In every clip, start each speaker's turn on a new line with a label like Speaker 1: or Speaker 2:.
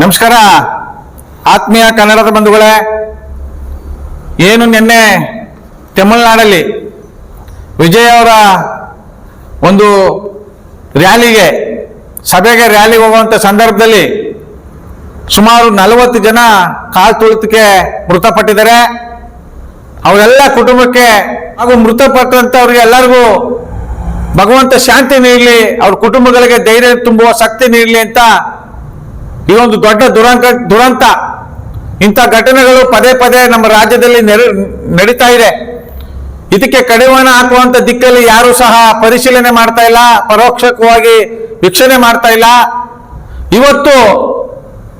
Speaker 1: ನಮಸ್ಕಾರ. ಆತ್ಮೀಯ ಕನ್ನಡದ ಬಂಧುಗಳೇ, ಏನು ನಿನ್ನೆ ತಮಿಳುನಾಡಲ್ಲಿ ವಿಜಯ್ ಅವರ ಒಂದು ರ್ಯಾಲಿಗೆ, ಸಭೆಗೆ ರ್ಯಾಲಿಗೆ ಹೋಗುವಂಥ ಸಂದರ್ಭದಲ್ಲಿ ಸುಮಾರು ನಲವತ್ತು ಜನ ಕಾಲು ತುಳಿತಕ್ಕೆ ಮೃತಪಟ್ಟಿದ್ದಾರೆ. ಅವರೆಲ್ಲ ಕುಟುಂಬಕ್ಕೆ ಹಾಗೂ ಮೃತಪಟ್ಟಂಥವ್ರಿಗೆ ಎಲ್ಲರಿಗೂ ಭಗವಂತ ಶಾಂತಿ ನೀಡಲಿ, ಅವ್ರ ಕುಟುಂಬಗಳಿಗೆ ಧೈರ್ಯ ತುಂಬುವ ಶಕ್ತಿ ನೀಡಲಿ ಅಂತ ಈ ದೊಡ್ಡ ದುರಂತ ದುರಂತ. ಇಂಥ ಘಟನೆಗಳು ಪದೇ ಪದೇ ನಮ್ಮ ರಾಜ್ಯದಲ್ಲಿ ನಡೀತಾ ಇದೆ. ಇದಕ್ಕೆ ಕಡಿವಾಣ ಹಾಕುವಂತ ದಿಕ್ಕಲ್ಲಿ ಯಾರು ಸಹ ಪರಿಶೀಲನೆ ಮಾಡ್ತಾ ಇಲ್ಲ ಪರೋಕ್ಷಕವಾಗಿ ವೀಕ್ಷಣೆ ಮಾಡ್ತಾ ಇಲ್ಲ. ಇವತ್ತು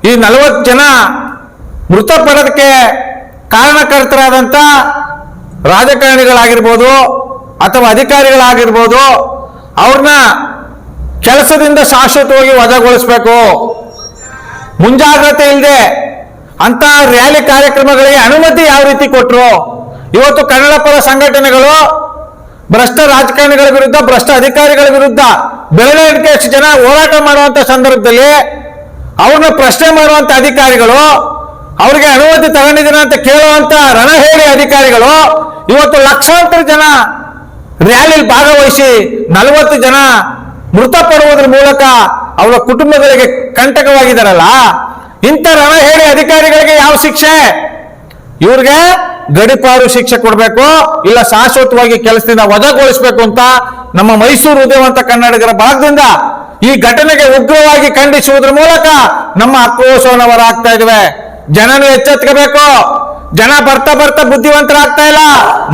Speaker 1: ಈ ನಲವತ್ತು ಜನ ಮೃತಪಡೋದಕ್ಕೆ ಕಾರಣಕರ್ತರಾದಂಥ ರಾಜಕಾರಣಿಗಳಾಗಿರ್ಬೋದು ಅಥವಾ ಅಧಿಕಾರಿಗಳಾಗಿರ್ಬೋದು ಅವ್ರನ್ನ ಕೆಲಸದಿಂದ ಶಾಶ್ವತವಾಗಿ ವಜಾಗೊಳಿಸ್ಬೇಕು. ಮುಂಜಾಗ್ರತೆ ಇಲ್ಲದೆ ಅಂತ ರ್ಯಾಲಿ ಕಾರ್ಯಕ್ರಮಗಳಿಗೆ ಅನುಮತಿ ಯಾವ ರೀತಿ ಕೊಟ್ಟರು ಇವತ್ತು ಕನ್ನಡ ಪರ ಸಂಘಟನೆಗಳು ಭ್ರಷ್ಟ ರಾಜಕಾರಣಿಗಳ ವಿರುದ್ಧ, ಭ್ರಷ್ಟ ಅಧಿಕಾರಿಗಳ ವಿರುದ್ಧ ಬೆರಳೆಣಿಕೆ ಎಷ್ಟು ಜನ ಹೋರಾಟ ಮಾಡುವಂತ ಸಂದರ್ಭದಲ್ಲಿ ಅವ್ರನ್ನ ಪ್ರಶ್ನೆ ಮಾಡುವಂತ ಅಧಿಕಾರಿಗಳು ಅವ್ರಿಗೆ ಅನುಮತಿ ತಗೊಂಡಿದ್ದೀನ ಅಂತ ಕೇಳುವಂತ ರಣಹೇಳಿ ಅಧಿಕಾರಿಗಳು ಇವತ್ತು ಲಕ್ಷಾಂತರ ಜನ ರ್ಯಾಲಿ ಭಾಗವಹಿಸಿ ನಲವತ್ತು ಜನ ಮೃತಪಡುವುದರ ಮೂಲಕ ಅವರ ಕುಟುಂಬಗಳಿಗೆ ಕಂಟಕವಾಗಿದ್ದಾರಲ್ಲ, ಇಂಥ ರಣಹೇಳಿ ಅಧಿಕಾರಿಗಳಿಗೆ ಯಾವ ಶಿಕ್ಷೆ? ಇವ್ರಿಗೆ ಗಡಿಪಾರು ಶಿಕ್ಷೆ ಕೊಡಬೇಕು, ಇಲ್ಲ ಶಾಶ್ವತವಾಗಿ ಕೆಲಸದಿಂದ ವಜಾಗೊಳಿಸಬೇಕು ಅಂತ ನಮ್ಮ ಮೈಸೂರು ಉದಯವಂತ ಕನ್ನಡಿಗರ ಭಾಗದಿಂದ ಈ ಘಟನೆಗೆ ಉಗ್ರವಾಗಿ ಖಂಡಿಸುವುದರ ಮೂಲಕ ನಮ್ಮ ಆಕ್ರೋಶವನ್ನು ಹೊರಹಾಕ್ತಾ ಜನನು ಎಚ್ಚೆತ್ಕೋಬೇಕು. ಜನ ಬರ್ತಾ ಬರ್ತಾ ಬುದ್ಧಿವಂತರಾಗ್ತಾ ಇಲ್ಲ.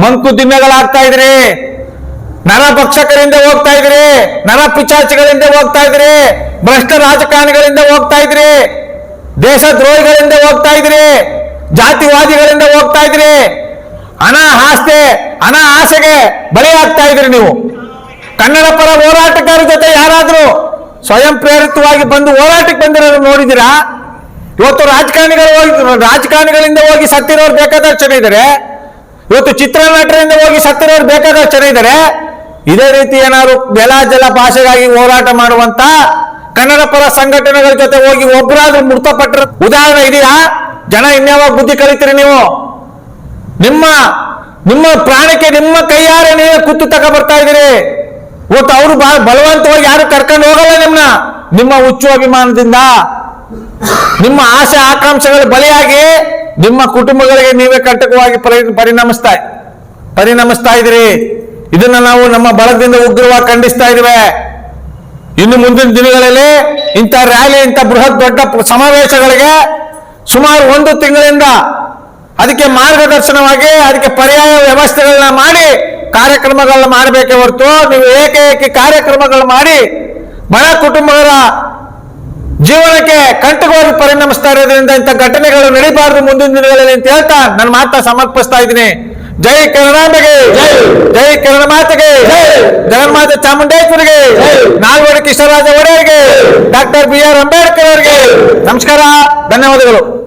Speaker 1: ಮಂಕು ದಿಮ್ಮೆಗಳಾಗ್ತಾ ಇದ್ರಿ. ನರ ಭಕ್ಷಕರಿಂದ ಹೋಗ್ತಾ ಇದ್ರಿ, ನರ ಪಿಚಾಚಿಗಳಿಂದ ಹೋಗ್ತಾ ಇದ್ರಿ, ಭ್ರಷ್ಟ ರಾಜಕಾರಣಿಗಳಿಂದ ಹೋಗ್ತಾ ಇದ್ರಿ ದೇಶ ದ್ರೋಹಿಗಳಿಂದ ಹೋಗ್ತಾ ಇದ್ರಿ, ಜಾತಿವಾದಿಗಳಿಂದ ಹೋಗ್ತಾ ಇದ್ರಿ. ಹಣ ಆಸ್ತಿ ಹಣ ಆಸೆಗೆ ಬಲಿಯಾಗ್ತಾ ಇದ್ರಿ ನೀವು. ಕನ್ನಡ ಪರ ಹೋರಾಟಗಾರ ಜೊತೆ ಯಾರಾದ್ರೂ ಸ್ವಯಂ ಪ್ರೇರಿತವಾಗಿ ಬಂದು ಹೋರಾಟಕ್ಕೆ ಬಂದಿರೋದು ನೋಡಿದಿರಾ ಇವತ್ತು ರಾಜಕಾರಣಿಗಳು ಹೋಗಿ, ರಾಜಕಾರಣಿಗಳಿಂದ ಹೋಗಿ ಸತ್ತಿರೋರು ಬೇಕಾದಷ್ಟು ಜನ ಇದ್ದಾರೆ. ಇವತ್ತು ಚಿತ್ರನಟರಿಂದ ಹೋಗಿ ಸತ್ತಿರೋರು ಬೇಕಾದಷ್ಟು ಜನ ಇದೇ ರೀತಿ ಏನಾದ್ರು ಜಲ ಭಾಷೆಗಾಗಿ ಹೋರಾಟ ಮಾಡುವಂತ ಕನ್ನಡ ಪರ ಸಂಘಟನೆಗಳ ಜೊತೆ ಹೋಗಿ ಒಬ್ಬರಾದ್ರೂ ಮೃತಪಟ್ಟರ ಉದಾಹರಣೆ ಇದೆಯಾ? ಜನ ಇನ್ಯಾವಾಗ ಬುದ್ಧಿ ಕಲಿತೀರಿ ನೀವು? ನಿಮ್ಮ ನಿಮ್ಮ ಪ್ರಾಣಕ್ಕೆ ನಿಮ್ಮ ಕೈಯಾರೆ ನೀವೇ ಕುತ್ತು ತಗ ಬರ್ತಾ ಇದ್ದೀರಿ. ಇವತ್ತು ಅವರು ಬಲವಂತವಾಗಿ ಯಾರು ಕರ್ಕೊಂಡು ಹೋಗಲ್ಲ ನಿಮ್ಮನ್ನ ನಿಮ್ಮ ಹುಚ್ಚು ಅಭಿಮಾನದಿಂದ. ನಿಮ್ಮ ಆಸೆ ಆಕಾಂಕ್ಷೆಗಳು ಬಲಿಯಾಗಿ ನಿಮ್ಮ ಕುಟುಂಬಗಳಿಗೆ ನೀವೇ ಕಂಟಕವಾಗಿ ಪರಿ ಪರಿಣಮಿಸ್ತಾ ಪರಿಣಮಿಸ್ತಾ ಇದ್ರಿ ಇದನ್ನ ನಾವು ನಮ್ಮ ಬಳಗದಿಂದ ಉಗ್ರವಾಗಿ ಖಂಡಿಸ್ತಾ ಇದ್ದೇವೆ. ಇನ್ನು ಮುಂದಿನ ದಿನಗಳಲ್ಲಿ ಇಂಥ ರ್ಯಾಲಿ, ಇಂಥ ಬೃಹತ್ ದೊಡ್ಡ ಸಮಾವೇಶಗಳಿಗೆ ಸುಮಾರು ಒಂದು ತಿಂಗಳಿಂದ ಅದಕ್ಕೆ ಮಾರ್ಗದರ್ಶನವಾಗಿ ಅದಕ್ಕೆ ಪರ್ಯಾಯ ವ್ಯವಸ್ಥೆಗಳನ್ನ ಮಾಡಿ ಕಾರ್ಯಕ್ರಮಗಳನ್ನ ಮಾಡಬೇಕೇ ಹೊರತು ನೀವು ಏಕೈಕಿ ಕಾರ್ಯಕ್ರಮಗಳು ಮಾಡಿ ಬಡ ಕುಟುಂಬಗಳ ಜೀವನಕ್ಕೆ ಕಂಟಕವಾಗಿ ಪರಿಣಮಿಸ್ತಾ ಇರೋದ್ರಿಂದ ಇಂಥ ಘಟನೆಗಳು ನಡೀಬಾರದು ಮುಂದಿನ ದಿನಗಳಲ್ಲಿ ಅಂತ ಹೇಳ್ತಾ ನನ್ನ ಮಾತ್ರ ಸಮರ್ಪಿಸ್ತಾ ಇದ್ದೀನಿ. ಜೈ ಕನ್ನಡಾಂಬೆಗೆ ಜೈ. ಕನ್ನಡ ಮಾತೆಗೆ. ಜಗನ್ಮಾತೆ ಚಾಮುಂಡೇಶ್ವರಿಗೆ. ನಾಲ್ವಡಿ ಕೃಷ್ಣರಾಜ ಒಡೆಯರಿಗೆ. ಡಾಕ್ಟರ್ ಬಿ ಆರ್ ಅಂಬೇಡ್ಕರ್ ಅವರಿಗೆ. ನಮಸ್ಕಾರ. ಧನ್ಯವಾದಗಳು.